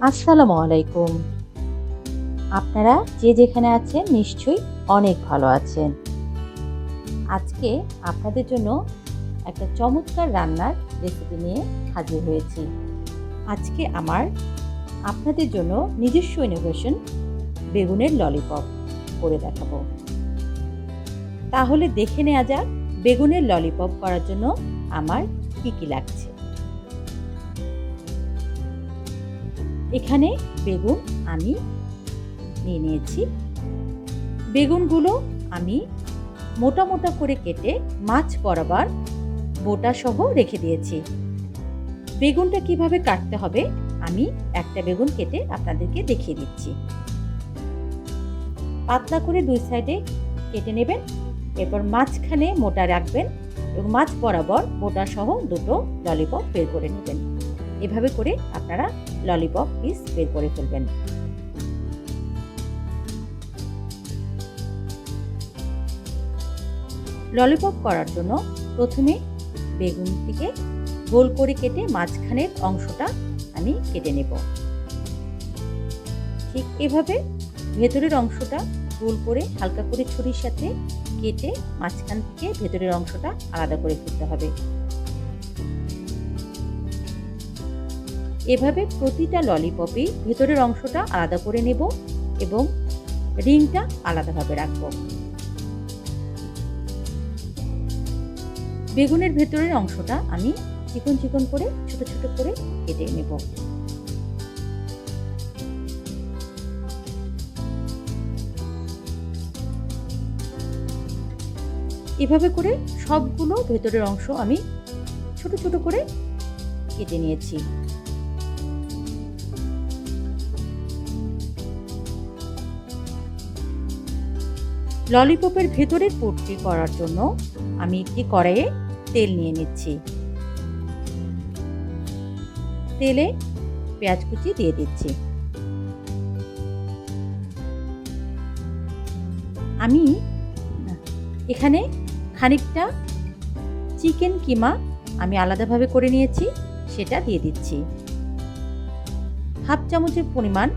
আসসালামু আলাইকুম। আপনারা যে যেখানে আছেন নিশ্চয়ই অনেক ভালো আছেন। আজকে আপনাদের জন্য একটা চমৎকার রান্নার রেসিপি নিয়ে হাজির হয়েছি। আজকে আমার আপনাদের জন্য নিজস্ব ইনোভেশন বেগুনের ললিপপ করে দেখাবো। তাহলে দেখে নেওয়া যাক বেগুনের ললিপপ করার জন্য আমার কী কী লাগছে। এখানে বেগুন আমি নিয়ে নিয়েছি। বেগুনগুলো আমি মোটা মোটা করে কেটে মাছ বরাবর বোটা সহ রেখে দিয়েছি। বেগুনটা কীভাবে কাটতে হবে আমি একটা বেগুন কেটে আপনাদেরকে দেখিয়ে দিচ্ছি। পাতলা করে দুই সাইডে কেটে নেবেন, এরপর মাঝখানে মোটা রাখবেন এবং মাছ বরাবর বোটা সহ দুটো ললিপপ বের করে নেবেন। এভাবে করে আপনারা ললিপপ পিস বের করে ফেলবেন। ললিপপ করার জন্য প্রথমে বেগুনটিকে গোল করে কেটে মাঝখানের অংশটা আমি কেটে নেব। ঠিক এভাবে ভেতরের অংশটা গোল করে হালকা করে ছুরির সাথে কেটে মাঝখান থেকে ভেতরের অংশটা আলাদা করে ফেলতে হবে। এভাবে প্রতিটা ললিপপই ভেতরের অংশটা আলাদা করে নেব এবং রিংটা আলাদাভাবে রাখব। বেগুনের ভেতরের অংশটা আমি চিকন চিকন করে, ছোট ছোট করে কেটে নেব। এভাবে করে সবগুলো ভেতরের অংশ আমি ছোট ছোট করে কেটে নিয়েছি। ললিপপের ভেতরের পুরটি করার জন্য আমি একটি কড়াইয়ে তেল নিয়ে নিচ্ছি। তেলে পেঁয়াজ কুচি দিয়ে দিচ্ছি। আমি এখানে খানিকটা চিকেন কিমা আমি আলাদাভাবে করে নিয়েছি, সেটা দিয়ে দিচ্ছি। হাফ চামচের পরিমাণ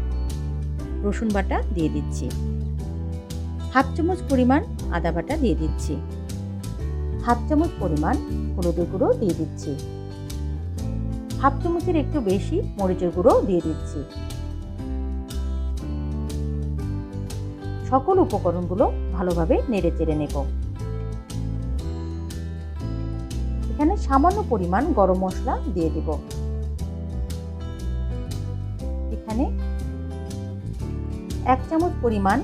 রসুন বাটা দিয়ে দিচ্ছি। হাফ চামচ পরিমাণ আদা বাটা দিয়ে দিচ্ছি। হাফ চামচ পরিমাণ হলুদের গুঁড়ো দিয়ে দিচ্ছি। হাফ চামচের একটু বেশি মরিচের গুঁড়ো দিয়ে দিচ্ছি। সকল উপকরণগুলো ভালোভাবে নেড়ে চেড়ে নেব। এখানে সামান্য পরিমাণ গরম মশলা দিয়ে দিব। এখানে এক চামচ পরিমাণ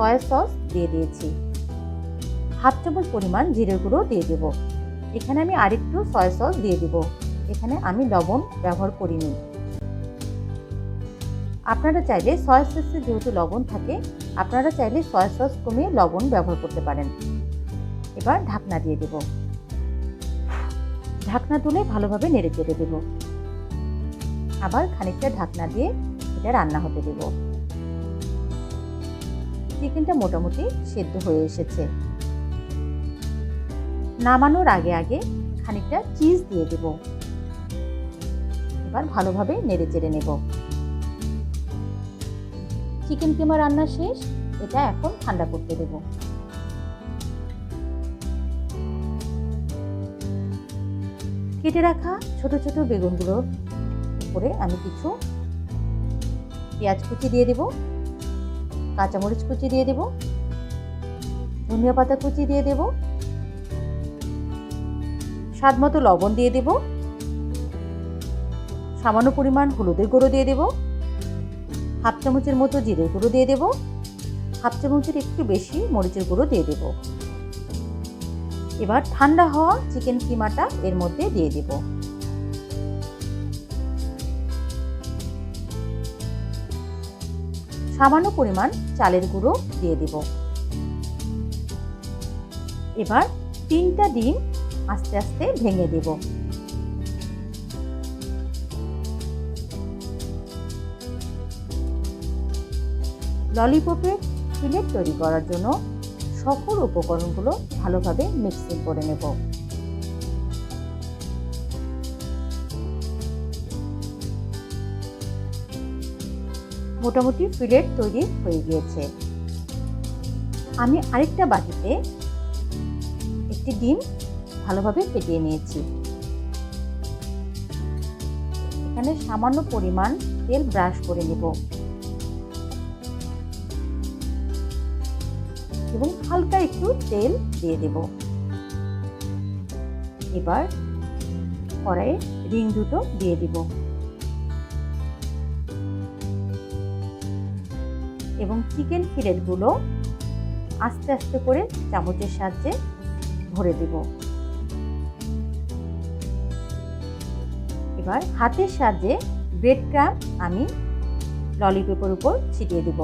সয়া সস দিয়ে দিয়েছি। হাফ চামচ পরিমাণ জিরে গুঁড়ো দিয়ে দেব। এখানে আমি আরেকটু সয়া সস দিয়ে দেব। এখানে আমি লবণ ব্যবহার করিনি। আপনারা চাইলে সয়া সসে যেহেতু লবণ থাকে, আপনারা চাইলে সয়া সস কমিয়ে লবণ ব্যবহার করতে পারেন। এবার ঢাকনা দিয়ে দেব। ঢাকনা তুলে ভালোভাবে নেড়ে চেড়ে দেব। আবার খানিকটা ঢাকনা দিয়ে এটা রান্না হতে দেবো। চিকেনটা মোটামুটি সেদ্ধ হয়ে এসেছে। নামানোর আগে আগে খানিকটা চিজ দিয়ে দেব। এবার ভালোভাবে নেড়ে চেড়ে নেব। চিকেন কিমা রান্না শেষ, এটা এখন ঠান্ডা করতে দেব। কেটে রাখা ছোট ছোট বেগুনগুলোর উপরে আমি কিছু পেঁয়াজ কুচি দিয়ে দেবো। কাঁচামরিচ কুচি দিয়ে দেব। ধনিয়া পাতা কুচি দিয়ে দেব। স্বাদ মতো লবণ দিয়ে দেব। সামান্য পরিমাণ হলুদের গুঁড়ো দিয়ে দেব। হাফ চামচের মতো জিরের গুঁড়ো দিয়ে দেব। হাফ চামচের একটু বেশি মরিচের গুঁড়ো দিয়ে দেব। এবার ঠান্ডা হওয়া চিকেন কিমাটা এর মধ্যে দিয়ে দেবো। সামান্য পরিমাণ চালের গুঁড়ো দিয়ে দেব। এবার তিনটা ডিম আস্তে আস্তে ভেঙে দেব। ললিপপের ফিলেট তৈরি করার জন্য সকল উপকরণগুলো ভালোভাবে মিক্সিং করে নেব। মোটামুটি ফিলেট তৈরি হয়ে গিয়েছে। আমি আরেকটা বাটিতে একটি ডিম ভালোভাবে ফেটিয়ে নিয়েছি। এখানে সামান্য পরিমাণ তেল ব্রাশ করে নেব। এবং হালকা একটু তেল দিয়ে দেব। এবার কড়াইয়ে রিং দুটো দিয়ে দিব। এবং চিকেন ফিলেটগুলো আস্তে আস্তে করে চামচের সাহায্যে ভরে দেব। এবার হাতের সাহায্যে ব্রেড ক্রাম আমি ললিপপের উপর ছিটিয়ে দেব।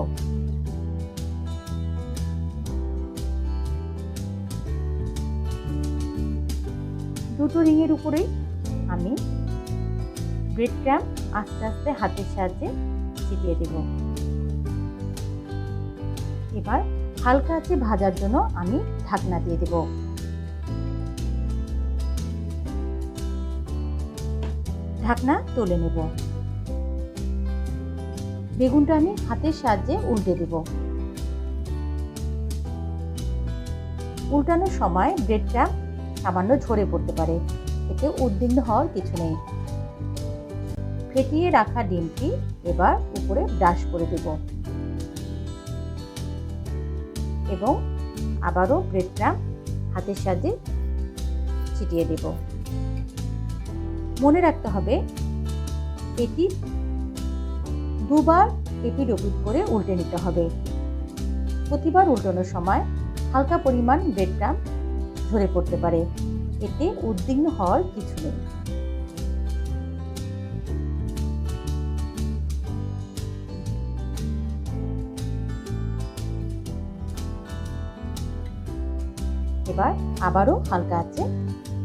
দুটো রিংয়ের উপরেই আমি ব্রেড ক্রাম আস্তে আস্তে হাতের সাহায্যে ছিটিয়ে দেব। এবার হালকা আছে ভাজার জন্য আমি ঢাকনা দিয়ে দেব। ঢাকনা তুলে নেব। বেগুনটা আমি হাতের সাহায্যে উল্টে দেব। উল্টানোর সময় ব্রেডটা সামান্য ঝরে পড়তে পারে, এতে উদ্বিগ্ন হওয়ার কিছু নেই। ফেটিয়ে রাখা ডিমটি এবার উপরে ব্রাশ করে দেব। এবং আবারও ব্রেড ক্রাম হাতের সাহায্যে ছিটিয়ে দেব। মনে রাখতে হবে, এটি দুবার এপিড ওপিড করে উল্টে নিতে হবে। প্রতিবার উল্টানোর সময় হালকা পরিমাণ ব্রেড ক্রাম ঝরে পড়তে পারে। এতে উদ্বিগ্ন হওয়ার কিছু নেই। এবার আবারও হালকা আছে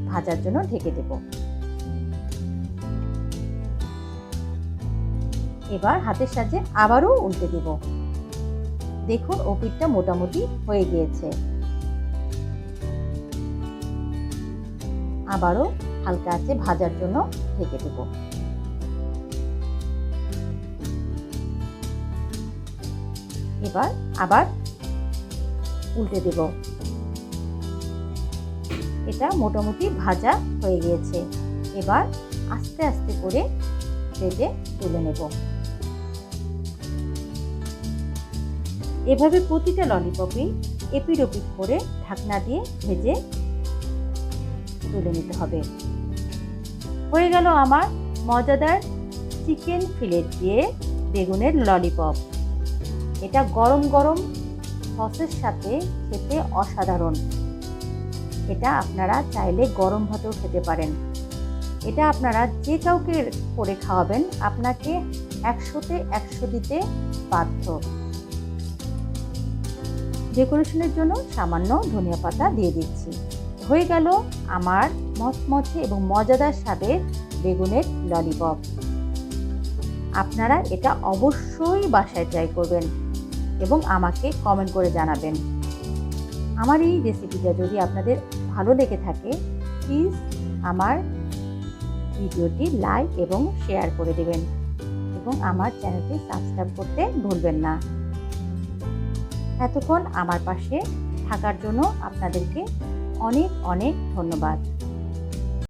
ভাজার জন্য ঢেকে দেব। এবার হাতের সাহায্যে আবারও উল্টে দেব। দেখুন ওপিটটা মোটামুটি হয়ে গিয়েছে। আবারও হালকা আছে ভাজার জন্য ঢেকে দেব। এবার আবার উল্টে দেব। এটা মোটামুটি ভাজা হয়ে গিয়েছে। এবার আস্তে আস্তে করে প্লেটে তুলে নেব। এভাবে প্রতিটা ললিপপই এপিড করে ঢাকনা দিয়ে ভেজে তুলে নিতে হবে। হয়ে গেল আমার মজাদার চিকেন ফিলেট দিয়ে বেগুনের ললিপপ। এটা গরম গরম সসের সাথে খেতে অসাধারণ। এটা আপনারা চাইলে গরম ভাতেও খেতে পারেন। এটা আপনারা যে কাউকে করে খাওয়াবেন, আপনাকে একশোতে একশো দিতে বাধ্য। ডেকোরেশনের জন্য সামান্য ধনিয়া পাতা দিয়ে দিচ্ছি। হয়ে গেল আমার মচমচে এবং মজাদার স্বাদের বেগুনের ললিপপ। আপনারা এটা অবশ্যই বাসায় ট্রাই করবেন এবং আমাকে কমেন্ট করে জানাবেন। আমার এই রেসিপিটা যদি আপনাদের ভালো লেগে থাকে প্লিজ আমার ভিডিওটি লাইক এবং শেয়ার করে দেবেন এবং আমার চ্যানেলটি সাবস্ক্রাইব করতে ভুলবেন না। এতক্ষণ আমার পাশে থাকার জন্য আপনাদেরকে অনেক অনেক ধন্যবাদ।